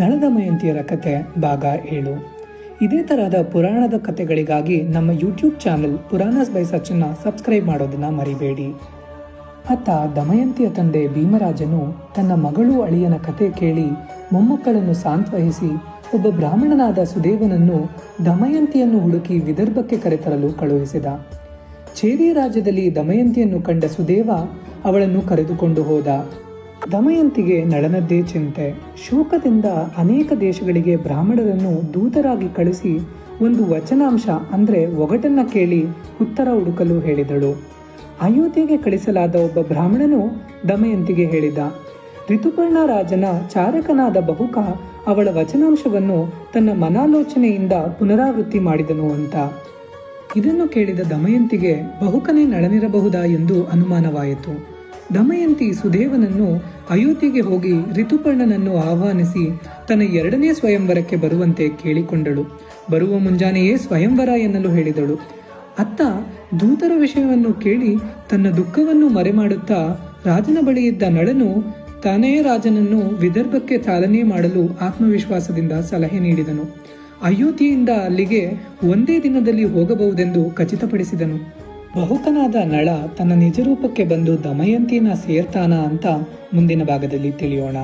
ನಳದಮಯಂತಿಯರ ಕತೆ ಭಾಗ ಏಳು. ಇದೇ ತರಹದ ಪುರಾಣದ ಕತೆಗಳಿಗಾಗಿ ನಮ್ಮ ಯೂಟ್ಯೂಬ್ ಚಾನೆಲ್ ಪುರಾಣಸ್ ಬೈ ಸಚಿನ್ನ ಸಬ್ಸ್ಕ್ರೈಬ್ ಮಾಡೋದನ್ನ ಮರಿಬೇಡಿ. ಅತ್ತ ದಮಯಂತಿಯ ತಂದೆ ಭೀಮರಾಜನು ತನ್ನ ಮಗಳು ಅಳಿಯನ ಕತೆ ಕೇಳಿ ಮೊಮ್ಮಕ್ಕಳನ್ನು ಸಾಂತ್ವಹಿಸಿ ಒಬ್ಬ ಬ್ರಾಹ್ಮಣನಾದ ಸುದೇವನನ್ನು ದಮಯಂತಿಯನ್ನು ಹುಡುಕಿ ವಿದರ್ಭಕ್ಕೆ ಕರೆತರಲು ಕಳುಹಿಸಿದ. ಚೇರಿ ರಾಜ್ಯದಲ್ಲಿ ದಮಯಂತಿಯನ್ನು ಕಂಡ ಸುದೇವ ಅವಳನ್ನು ಕರೆದುಕೊಂಡು ಹೋದ. ದಮಯಂತಿಗೆ ನಳನದ್ದೇ ಚಿಂತೆ. ಶೋಕದಿಂದ ಅನೇಕ ದೇಶಗಳಿಗೆ ಬ್ರಾಹ್ಮಣರನ್ನು ದೂತರಾಗಿ ಕಳಿಸಿ ಒಂದು ವಚನಾಂಶ ಅಂದರೆ ಒಗಟನ್ನ ಕೇಳಿ ಉತ್ತರ ಹುಡುಕಲು ಹೇಳಿದಳು. ಅಯೋಧ್ಯೆಗೆ ಕಳಿಸಲಾದ ಒಬ್ಬ ಬ್ರಾಹ್ಮಣನು ದಮಯಂತಿಗೆ ಹೇಳಿದ ಋತುಪರ್ಣ ರಾಜನ ಚಾರಕನಾದ ಬಹುಕ ಅವಳ ವಚನಾಂಶವನ್ನು ತನ್ನ ಮನಾಲೋಚನೆಯಿಂದ ಪುನರಾವೃತ್ತಿ ಮಾಡಿದನು ಅಂತ. ಇದನ್ನು ಕೇಳಿದ ದಮಯಂತಿಗೆ ಬಹುಕನೇ ನಳನಿರಬಹುದಾ ಎಂದು ಅನುಮಾನವಾಯಿತು. ದಮಯಂತಿ ಸುದೇವನನ್ನು ಅಯೋಧ್ಯೆಗೆ ಹೋಗಿ ಋತುಪರ್ಣನನ್ನು ಆಹ್ವಾನಿಸಿ ತನ್ನ ಎರಡನೇ ಸ್ವಯಂವರಕ್ಕೆ ಬರುವಂತೆ ಕೇಳಿಕೊಂಡಳು. ಬರುವ ಮುಂಜಾನೆಯೇ ಸ್ವಯಂವರ ಎನ್ನಲು ಹೇಳಿದಳು. ಅತ್ತ ದೂತರ ವಿಷಯವನ್ನು ಕೇಳಿ ತನ್ನ ದುಃಖವನ್ನು ಮರೆಮಾಡುತ್ತಾ ರಾಜನ ಬಳಿಯಿದ್ದ ನಳನು ತಾನೇ ರಾಜನನ್ನು ವಿದರ್ಭಕ್ಕೆ ಚಾಲನೆ ಮಾಡಲು ಆತ್ಮವಿಶ್ವಾಸದಿಂದ ಸಲಹೆ ನೀಡಿದನು. ಅಯೋಧ್ಯೆಯಿಂದ ಅಲ್ಲಿಗೆ ಒಂದೇ ದಿನದಲ್ಲಿ ಹೋಗಬಹುದೆಂದು ಖಚಿತಪಡಿಸಿದನು. ಬಹುಕನಾದ ನಳ ತನ್ನ ನಿಜರೂಪಕ್ಕೆ ಬಂದು ದಮಯಂತಿನ ಸೇರ್ತಾನ ಅಂತ ಮುಂದಿನ ಭಾಗದಲ್ಲಿ ತಿಳಿಯೋಣ.